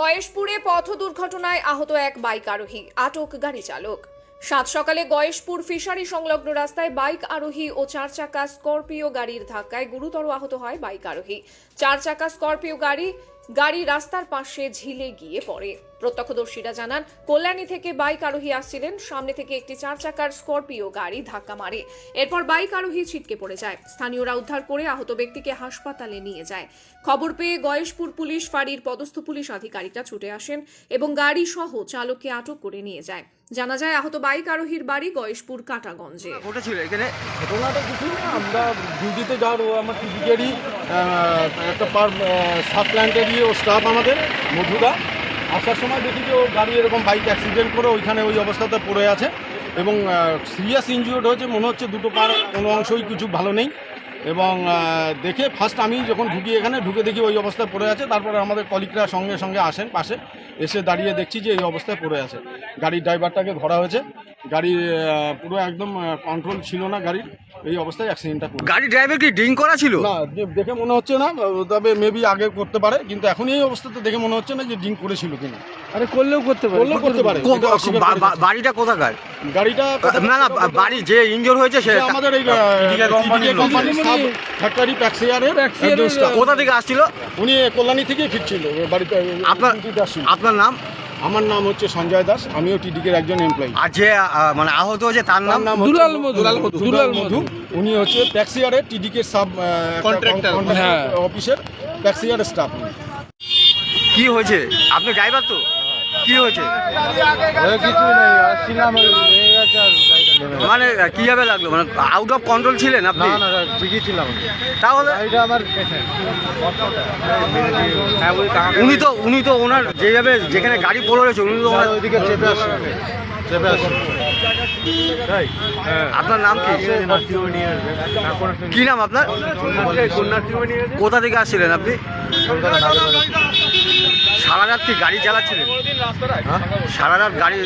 গয়েশপুরে পথ দুর্ঘটনায় আহত এক বাইক আরোহী। আটক গাড়ি চালক। সাত সকালে গয়েশপুর ফিশারি সংলগ্ন রাস্তায় বাইক আরোহী ও চার চাকা স্করপিও গাড়ির ধাক্কায় গুরুতর আহত হয় বাইক আরোহী। চার চাকা স্করপিও গাড়ি গাড়ি রাস্তার পাশে ঝিলে গিয়ে পড়ে। প্রত্যক্ষদর্শীরা জানান, কল্যাণী থেকে বাইক আরোহী আসছিলেন, সামনে থেকে একটি চার চাকার স্করপিও গাড়ি ধাক্কা মারে। এরপর বাইক আরোহী ছিটকে পড়ে যায়। স্থানীয়রা উদ্ধার করে আহত ব্যক্তিকে হাসপাতালে নিয়ে যায়। খবর পেয়ে গয়েশপুর পুলিশ, ফাঁড়ির পদস্থ পুলিশ আধিকারিকরা ছুটে আসেন এবং গাড়ি সহ চালককে আটক করে নিয়ে যায়। জানা যায় আহত বাইক আরোহীর বাড়ি গয়েশপুর কাটাগঞ্জে। ঘটেছিল এখানে? ঘটনাটা কিছু না আমরা ডিউটিতে যাওয়ার ও আমার টিভিকেরই একটা পার সাব প্ল্যান্টেরই ও স্টাফ আমাদের মধুদা। আসার সময় দেখি যে ও গাড়ি এরকম বাইক অ্যাক্সিডেন্ট করে ওইখানে ওই অবস্থাতে পড়ে আছে এবং সিরিয়াস ইনজিওর্ড হয়েছে মনে হচ্ছে দুটো পার কোনো অংশই কিছু ভালো নেই। এবং দেখে ফার্স্ট আমি যখন ঢুকি এখানে ঢুকে দেখি ওই অবস্থায় পড়ে আছে। তারপরে আমাদের কলিকরা সঙ্গে সঙ্গে আসেন পাশে। এসে দাঁড়িয়ে দেখছি যে এই অবস্থায় পড়ে আছে। গাড়ির ড্রাইভারটাকে ধরা হয়েছে। গাড়ি পুরো একদম কন্ট্রোল ছিল না গাড়ির। এই অবস্থায় অ্যাক্সিডেন্টটা করে গাড়ি ড্রাইভার কি ড্রিঙ্ক করা ছিল? না দেখে মনে হচ্ছে না তবে মেবি আগে করতে পারে। কিন্তু এখন এই অবস্থাতে দেখে মনে হচ্ছে না যে ড্রিঙ্ক করেছিল কিনা। আরে করলেও করতে পারে করলেও করতে পারে। বাড়িটা কোথাকার? গাড়িটা না না বাড়ি যে ইনজোর হয়েছে সে আমাদের এই কোম্পানির সাব ফ্যাক্টরি প্যাক্সিয়ারের, কোথা থেকে আসছিল? উনি কল্যাণী থেকেই ফিরছিল বাড়িতে আপনার আপনার নাম? আমার নাম হচ্ছে সঞ্জয় দাস আমিও টিডিকের একজন এমপ্লয়ি আর যে মানে আহত হয়েছে তার নাম? নাম দুলাল মধু। দুলাল মধু। উনি হচ্ছে ট্যাক্সিয়ারের টিডিকের সাব। হ্যাঁ। অফিসের ট্যাক্সিয়ারের স্টাফ কি হয়েছে? আপনি ড্রাইভার তো? কি হয়েছে? কিছু নেই আসছিলাম। মানে কীভাবে লাগল? মানে আউট অফ কন্ট্রোল ছিলেন আপনি? না না ঠিকই ছিলাম তাহলে গাড়িটা আমার হ্যাঁ উনি তো উনি তো ওনার যেভাবে যেখানে গাড়ি পড়ে রয়েছে উনি তো ওনার ওইদিকে চেপে চেপে আসছে। আপনার নাম কি? কি নাম আপনার? কোথা থেকে আসছিলেন আপনি? রাত কি গাড়ি চালাচ্ছিলেন? সারা রাত গাড়ি